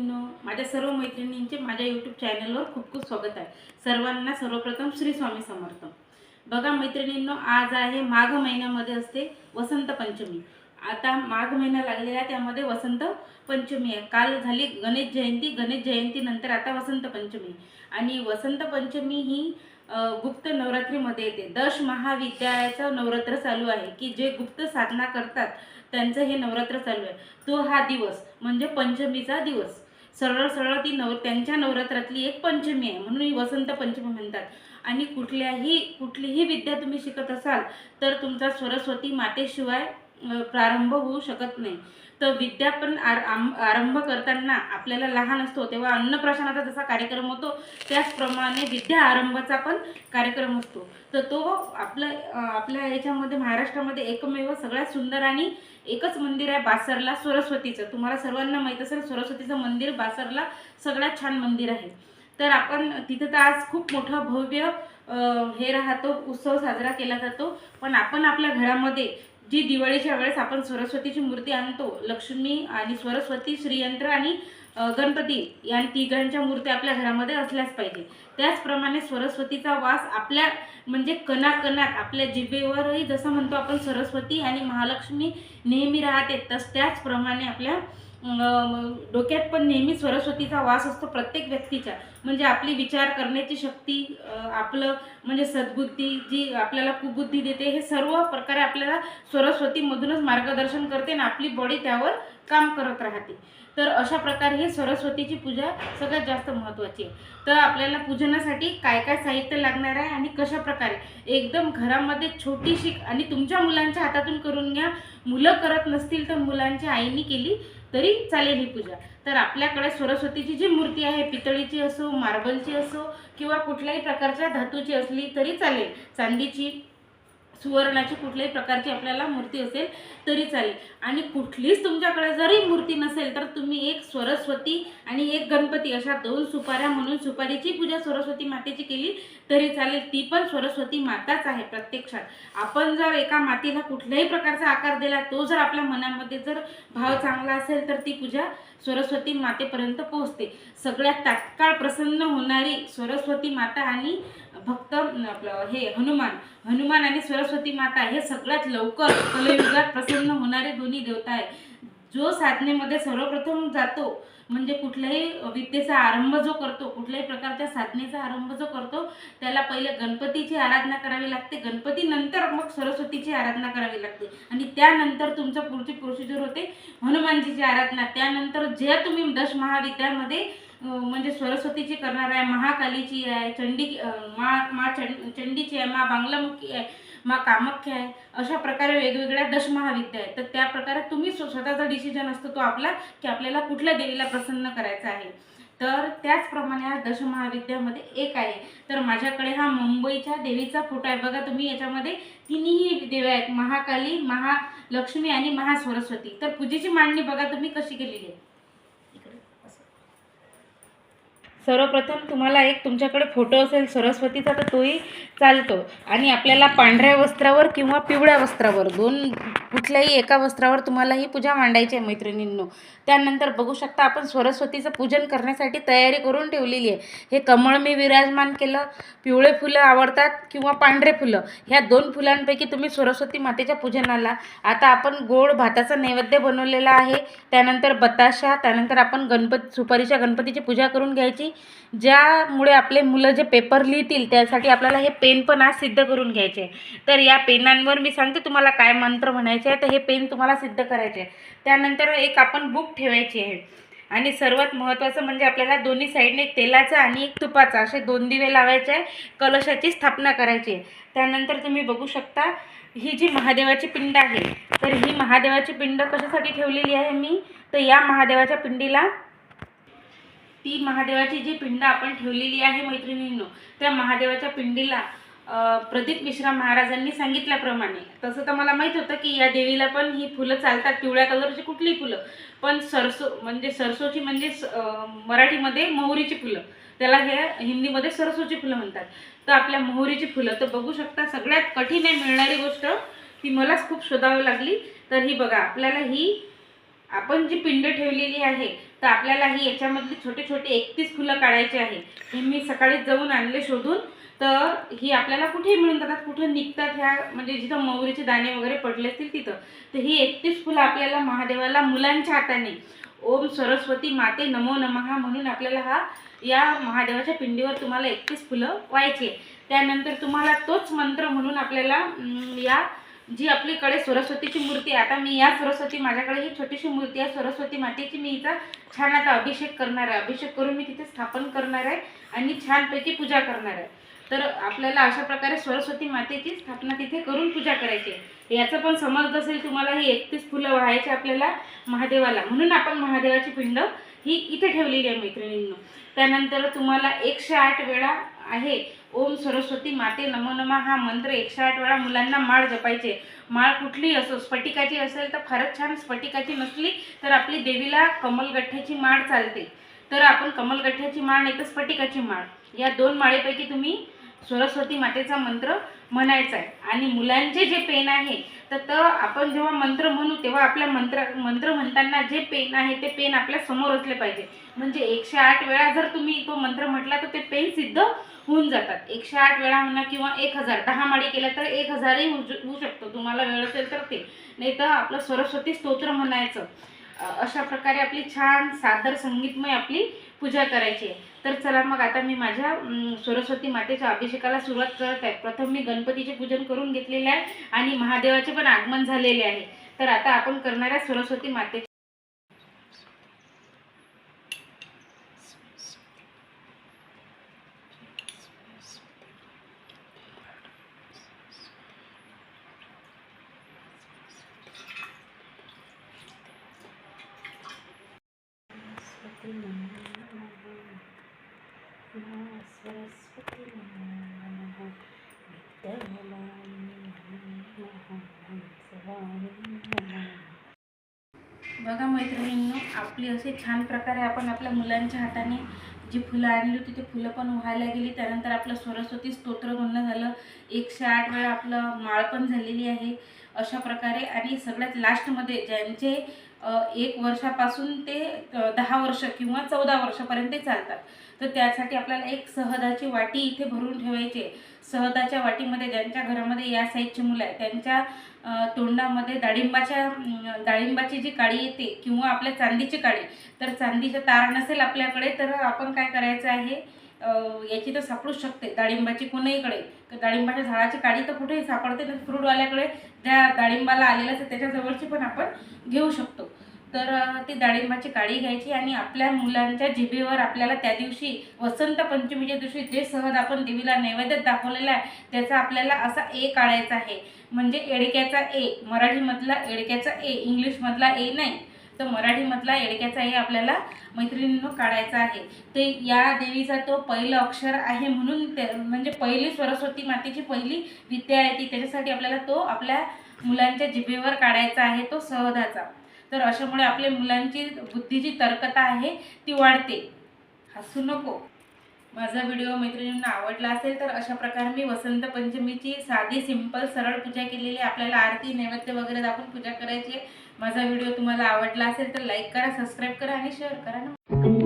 माझ्या सर्व मैत्रिणींचे माझ्या यूट्यूब चॅनलवर खूप खूप स्वागत आहे. सर्वांना सर्वप्रथम श्री स्वामी समर्थ. बघा मैत्रिणींनो आज आहे माघ महिन्यामध्ये असते वसंत पंचमी. आता माघ महिना लागलेला आहे त्यामध्ये वसंत पंचमी आहे. काल झाली गणेश जयंती गणेश जयंतीनंतर आता वसंत पंचमी. आणि वसंत पंचमी ही गुप्त नवरात्रीमध्ये येते. दश महाविद्यालयाचं नवरात्र चालू आहे की जे गुप्त साधना करतात त्यांचं हे नवरात्र चालू आहे. तो हा दिवस म्हणजे पंचमीचा दिवस. सरळ सरळ ती नव त्यांच्या नवरात्रातली एक पंचमी आहे. म्हणून ही वसंत पंचमी म्हणतात. आणि कुठल्याही कुठलीही विद्या तुम्ही शिकत असाल तर तुमचा सरस्वती मातेशिवाय प्रारंभ होऊ शकत नाही. तर विद्यापन आर आरंभ करताना आपल्याला लहान असतो तेव्हा अन्नप्राशनाचा जसा कार्यक्रम होतो त्याचप्रमाणे विद्या आरंभाचा पण कार्यक्रम असतो. तर तो आपल्या आपल्या याच्यामध्ये महाराष्ट्रामध्ये एकमेव सगळ्यात सुंदर आणि एकच मंदिर आहे बासरला सरस्वतीचं. तुम्हाला सर्वांना माहीत असेल सरस्वतीचं मंदिर बासरला सगळ्यात छान मंदिर आहे. तर आपण तिथं तर आज खूप मोठं भव्य हे राहतो उत्सव साजरा केला जातो पण आपण आपल्या घरामध्ये जी दिवाळीच्या वेळेस आपण सरस्वतीची मूर्ती आणतो लक्ष्मी आणि सरस्वती श्रीयंत्र आणि गणपती या तिघांच्या मूर्त्या आपल्या घरामध्ये असल्याच पाहिजे. त्याचप्रमाणे सरस्वतीचा वास आपल्या म्हणजे कणाकणात आपल्या जिभेवरही जसं म्हणतो आपण सरस्वती आणि महालक्ष्मी नेहमी राहते तस त्याचप्रमाणे आपल्या डोक्यात पण नेहमी सरस्वतीचा वास असतो प्रत्येक व्यक्तीच्या. म्हणजे आपली विचार करण्याची शक्ती आपलं म्हणजे सद्बुद्धी जी आपल्याला कुबुद्धी देते हे सर्व प्रकारे आपल्याला सरस्वतीमधूनच मार्गदर्शन करते आणि आपली बॉडी त्यावर काम करत राहते. तर अशा प्रकारे ही सरस्वतीची पूजा सगळ्यात जास्त महत्त्वाची आहे. तर आपल्याला पूजनासाठी काय काय साहित्य लागणार आहे आणि कशा प्रकारे? एकदम घरामध्ये छोटीशी आणि तुमच्या मुलांच्या हातातून करून घ्या. मुलं करत नसतील तर मुलांच्या आईने केली तरी चालेल ही पूजा. तर आपल्याकडे सरस्वतीची जी मूर्ती आहे पितळीची असो मार्बलची असो किंवा कुठल्याही प्रकारच्या धातूची असली तरी चालेल. चांदीची सुवर्णाची कुठल्याही प्रकारची आपल्याला मूर्ती असेल तरी चालेल. आणि कुठलीच तुमच्याकडे जरी मूर्ती नसेल तर तुम्ही एक सरस्वती आणि एक गणपती अशा दोन सुपाऱ्या म्हणून सुपारीची पूजा सरस्वती मातेची केली तरी चालेल. ती पण सरस्वती माताच आहे प्रत्यक्षात. आपण जर एका मातीला कुठल्याही प्रकारचा आकार दिला तो जर आपल्या मनामध्ये जर भाव चांगला असेल तर ती पूजा सरस्वती मातेपर्यंत पोहोचते. सगळ्यात तात्काळ प्रसन्न होणारी सरस्वती माता आणि भक्त आपलं हे हनुमान हनुमान आणि सरस्वती माता हे सगळ्यात लवकर कलयुगात प्रसन्न होणारे दोन्ही देवता आहे जो साधनेमध्ये सर्वप्रथम जातो म्हणजे कुठल्याही विद्येचा आरंभ जो करतो कुठल्याही प्रकारच्या साधनेचा आरंभ जो करतो त्याला पहिले गणपतीची आराधना करावी लागते. गणपती नंतर मग सरस्वतीची आराधना करावी लागते. आणि त्यानंतर तुमचं पुढची प्रोसिजर होते हनुमानजीची आराधना. त्यानंतर जे तुम्ही दश महाविद्यामध्ये म्हणजे सरस्वतीची करणार आहे महाकालीची आहे चंडी मा मा चंड चंडीची आहे मा बांगलामुखी आहे मा कामाख्या आहे अशा प्रकारे वेगवेगळ्या दशमहाविद्या आहेत. तर त्या प्रकारे तुम्ही स्वतःचा डिसिजन असतो तो आपला की आपल्याला कुठल्या देवीला प्रसन्न करायचा आहे. तर त्याचप्रमाणे हा दशमहाविद्यामध्ये एक आहे. तर माझ्याकडे हा मुंबईच्या देवीचा फोटो आहे. बघा तुम्ही याच्यामध्ये तिन्ही देव्या आहेत. महाकाली महालक्ष्मी आणि महासरस्वती. तर पूजेची मांडणी बघा तुम्ही कशी केलेली आहे इकडे असं. सर्वप्रथम तुम्हाला एक तुमच्याकडे फोटो असेल सरस्वतीचा तर तोही चालतो. आणि आपल्याला पांढऱ्या वस्त्रावर किंवा पिवळ्या वस्त्रावर दोन कुठल्याही एका वस्त्रावर तुम्हाला ही पूजा मांडायची आहे मैत्रिणींनो. त्यानंतर बघू शकता आपण सरस्वतीचं पूजन करण्यासाठी तयारी करून ठेवलेली आहे. हे कमळ मी विराजमान केलं पिवळे फुलं आवडतात किंवा पांढरे फुलं ह्या दोन फुलांपैकी तुम्ही सरस्वती मातेच्या पूजनाला. आता आपण गोड भाताचा नैवेद्य बनवलेला आहे. त्यानंतर बताशा त्यानंतर आपण गणपती सुपारीच्या गणपतीची पूजा करून घ्यायची. ज्यामुळे आपले मुलं जे पेपर लिहितील त्यासाठी आपल्याला हे पेन पण आज सिद्ध करून घ्यायचे तर या पेनांवर मी सांगते तुम्हाला काय मंत्र म्हणायचं आहे तर हे पेन तुम्हाला सिद्ध करायचे आहे. त्यानंतर एक आपण बुक ठेवायची आहे. आणि सर्वात महत्त्वाचं म्हणजे आपल्याला दोन्ही साईडने एक तेलाचा आणि एक तुपाचा असे दोन दिवे लावायचे आहे कलशाची स्थापना करायची आहे. त्यानंतर तुम्ही बघू शकता ही जी महादेवाची पिंड आहे तर ही महादेवाची पिंड कशासाठी ठेवलेली आहे मी? तर या महादेवाच्या पिंडीला ती महादेवाची जी पिंड आपण ठेवलेली आहे मैत्रिणींनो त्या महादेवाच्या पिंडीला प्रदीप मिश्रा महाराजांनी सांगितल्याप्रमाणे. तसं तर मला माहीत होतं की या देवीला पण ही फुलं चालतात पिवळ्या कलरची कुठलीही फुलं. पण सरसो म्हणजे सरसोची म्हणजे स- मराठीमध्ये मोहरीची फुलं. त्याला हे हिंदीमध्ये सरसोची फुलं म्हणतात. तर आपल्या मोहरीची फुलं तर बघू शकता सगळ्यात कठीण आहे मिळणारी गोष्ट ती मलाच खूप शोधावी लागली. तर ही बघा आपल्याला ही आपण जी पिंड ठेवलेली आहे तर आपल्याला ही याच्यामधली छोटे छोटे एकतीस फुलं काढायचे आहे. हे मी सकाळीच जाऊन आणले शोधून. तर ही आपल्याला कुठेही मिळून जातात कुठे निघतात ह्या म्हणजे जिथं मौरीचे दाणे वगैरे पडले असतील तिथं. तर ही एकतीस फुलं आपल्याला महादेवाला मुलांच्या हाताने. ओम सरस्वती माते नमो नमः म्हणून आपल्याला हा या महादेवाच्या पिंडीवर तुम्हाला एकतीस फुलं व्हायचे त्यानंतर तुम्हाला तोच मंत्र म्हणून आपल्याला या जी आपलीकडे सरस्वतीची मूर्ती आहे. आता मी या सरस्वती माझ्याकडे ही छोटीशी मूर्ती आहे. सरस्वती मातेची मी हिचा छान आता अभिषेक करणार आहे. अभिषेक करून मी तिथे स्थापन करणार आहे आणि छानपैकी पूजा करणार आहे. तर आपल्याला अशा प्रकारे सरस्वती मातेची स्थापना तिथे करून पूजा करायची आहे. याचं पण समजत असेल तुम्हाला ही एकतीस फुलं व्हायची आपल्याला महादेवाला. म्हणून आपण महादेवाची पिंड ही इथे ठेवलेली आहे मैत्रिणींनो. त्यानंतर तुम्हाला एकशे आठ वेळा आहे ओम सरस्वती माते नमो नमः हा मंत्र एकशे आठ वेळा मुलांना माळ जपायचे. माळ कुठलीही असो स्फटिकाची असेल तर फारच छान स्फटिकाची नसली तर आपली देवीला कमलगठ्ठ्याची माळ चालते. तर आपण कमलगठ्ठ्याची माळ नाही तर स्फटिकाची माळ. या दोन माळेपैकी तुम्ही सरस्वती मातेचा मंत्र म्हणायचा आहे. आणि मुलांचे जे पेन आहे तर तर आपण जेव्हा मंत्र म्हणू तेव्हा आपल्या मंत्र मंत्र म्हणताना जे पेन आहे ते पेन आपल्यासमोर असले पाहिजे. म्हणजे एकशे आठ वेळा जर तुम्ही तो मंत्र म्हटला तर ते पेन सिद्ध होऊन जातात. एकशे आठ वेळा म्हणा किंवा एक हजार दहा माळी केल्या तर एक हजारही होऊ होऊ शकतो. तुम्हाला वेळ असेल तर ते. नाही तर आपलं सरस्वती स्तोत्र म्हणायचं. अशा प्रकारे आपली छान सादर संगीतमय आपली पूजा करायची आहे. तर चला मग आता मी माझ्या सरस्वती मातेच्या अभिषेकाला सुरुवात करत आहे. प्रथम मी गणपतीचे पूजन करून घेतलेले आहे आणि महादेवाचे पण आगमन झालेले आहे. तर आता आपण करणाऱ्या सरस्वती माते बघा मैत्रिणींनो आपली असे छान प्रकारे आपण आपल्या मुलांच्या हाताने जी फुलं आणली होती ती फुलं पण व्हायला गेली. त्यानंतर आपलं सरस्वती स्तोत्र म्हणणं झालं. एकशे आठ वेळा आपलं माळ पण झालेली आहे अशा प्रकारे. आणि सगळ्यात लास्टमध्ये ज्यांचे एक वर्षापासून ते दहा वर्ष किंवा चौदा वर्षापर्यंत ते चालतात. तर त्यासाठी आपल्याला एक सहदाची वाटी इथे भरून ठेवायची आहे. सहदाच्या वाटीमध्ये ज्यांच्या घरामध्ये या साईजची मुलं आहे त्यांच्या तोंडामध्ये डाळिंबाच्या डाळिंबाची जी काळी येते किंवा आपल्या चांदीची काळी तर चांदीचं तार नसेल आपल्याकडे तर आपण काय करायचं आहे याची तर सापडूच शकते. डाळिंबाची कोणाहीकडे तर डाळिंबाच्या झाडाची काळी तर कुठेही सापडते तर फ्रूटवाल्याकडे त्या डाळिंबाला आलेलं तर त्याच्याजवळची पण आपण घेऊ शकतो. तर ती डाळिंबाची काळी घ्यायची आणि आपल्या मुलांच्या जिभेवर आपल्याला त्या दिवशी वसंत पंचमीच्या दिवशी जे सहज आपण देवीला नैवेद्यात दाखवलेला आहे त्याचा आपल्याला असा ए काढायचा आहे. म्हणजे एडक्याचा ए मराठीमधला एडक्याचा ए इंग्लिशमधला ए नाही तर मराठीमधला एडक्याचा ए आपल्याला मैत्रिणींनो काढायचा आहे. ते या देवीचा तो पहिलं अक्षर आहे म्हणून ते म्हणजे पहिली सरस्वती मातेची पहिली विद्या आहे ती त्याच्यासाठी आपल्याला तो आपल्या मुलांच्या जिभेवर काढायचा आहे तो सहदाचा तर अशामुळे आपल्या मुलांची बुद्धीची तर्कता आहे ती वाढते. हसू नको. माझा व्हिडिओ मैत्रिणींना आवडला असेल तर अशा प्रकारे मी वसंत पंचमीची साधी सिंपल सरळ पूजा केलेली आहे. आपल्याला आरती नैवेद्य वगैरे दाखवून पूजा करायची आहे. माझा व्हिडिओ तुम्हाला आवडला असेल तर लाईक करा सबस्क्राईब करा आणि शेअर करा. ना